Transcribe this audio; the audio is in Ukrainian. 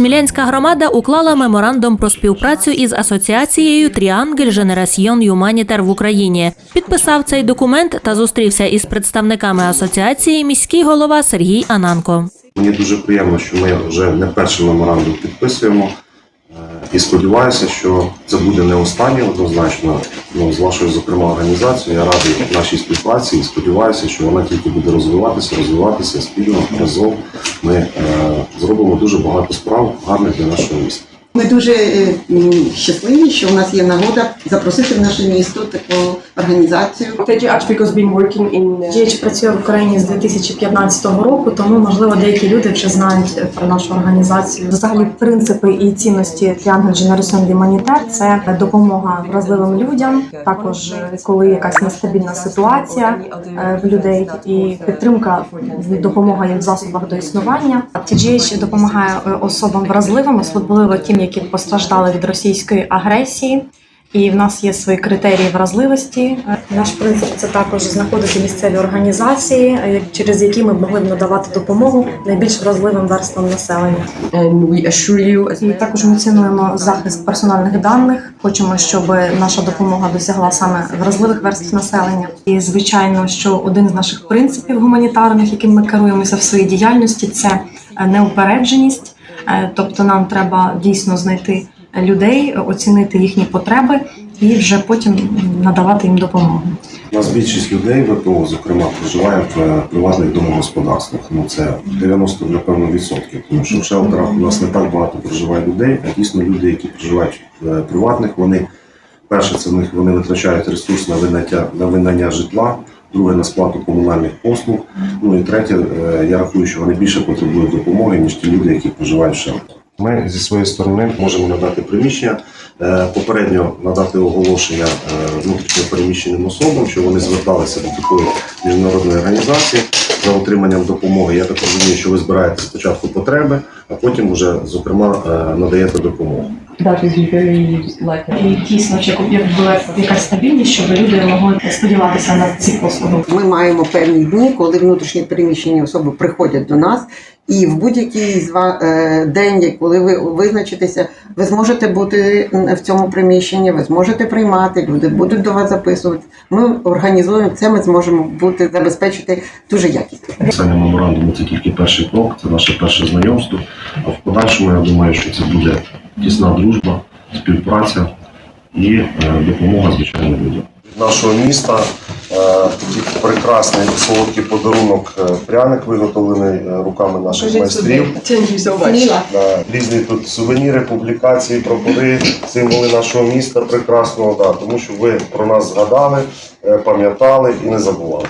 Смілянська громада уклала меморандум про співпрацю із асоціацією Тріангель Женерасьйон Юманітер в Україні. Підписав цей документ та зустрівся із представниками асоціації міський голова Сергій Ананко. Мені дуже приємно, що ми вже не перший меморандум підписуємо. Е, І сподіваюся, що це буде не останній однозначно. Ну, з вашою, зокрема, організацією. Я радий нашій співпраці і сподіваюся, що вона тільки буде розвиватися, розвиватися спільно разом. Ми е, зробимо дуже багато справ гарних для нашого міста. Ми дуже е, щасливі, що у нас є нагода запросити в наше місто таку організацію. GH працює в Україні з 2015 року, тому можливо деякі люди вже знають про нашу організацію. Взагалі, принципи і цінності Triangle Generation Humanitaire – це допомога вразливим людям, також е, коли якась нестабільна ситуація е, в людей, і підтримка допомога їм в засобах до існування. TGH допомагає е, особам вразливим, особливо тим, які постраждали від російської агресії. І в нас є свої критерії вразливості. Наш принцип це також знаходити місцеві організації, через які ми могли б надавати допомогу найбільш вразливим верствам населення. І також ми цінуємо захист персональних даних. Хочемо, щоб наша допомога досягла саме вразливих верств населення. І звичайно, що один з наших принципів гуманітарних, яким ми керуємося в своїй діяльності, це е, неупередженість. Е, Тобто нам треба дійсно знайти людей, оцінити їхні потреби і вже потім надавати їм допомогу. У нас більшість людей ВПО, зокрема, проживає в е, приватних домогосподарствах. Ну це 90 напевно відсотків. Тому що в шелтерах у нас не так багато проживає людей, а дійсно люди, які проживають в е, приватних, вони перше, це в них вони витрачають ресурс на винаття на винання житла. Друге на сплату комунальних послуг. Ну і третє, е, я рахую, що вони більше потребують допомоги, ніж ті люди, які проживають в шелтерах. Ми зі своєї сторони можемо надати приміщення, е, попередньо надати оголошення е, внутрішньо переміщеним особам, що вони зверталися до такої міжнародної організації за отриманням допомоги. Я так розумію, що ви збираєте спочатку потреби, а потім вже зокрема е, надаєте допомогу. That will be very like І дійсно, щоб була якась стабільність, щоб люди могли сподіватися на ці послуги. Ми маємо певні дні, коли внутрішні переміщені особи приходять до нас, і в будь-який з е, день, коли ви визначитеся, ви зможете бути в цьому приміщенні, ви зможете приймати, люди будуть до вас записувати. Ми організуємо це, ми зможемо бути забезпечити дуже якісно. Підписання меморандуму це тільки перший крок, це наше перше знайомство. А в подальшому я думаю, що це буде тісна дружба, співпраця і е, допомога звичайно людям. Від нашого міста е, такий прекрасний солодкий подарунок, е, пряник, виготовлений руками наших майстрів. Різні тут сувеніри, публікації, прапори, символи нашого міста прекрасного, да, тому що ви про нас згадали, пам'ятали і не забували.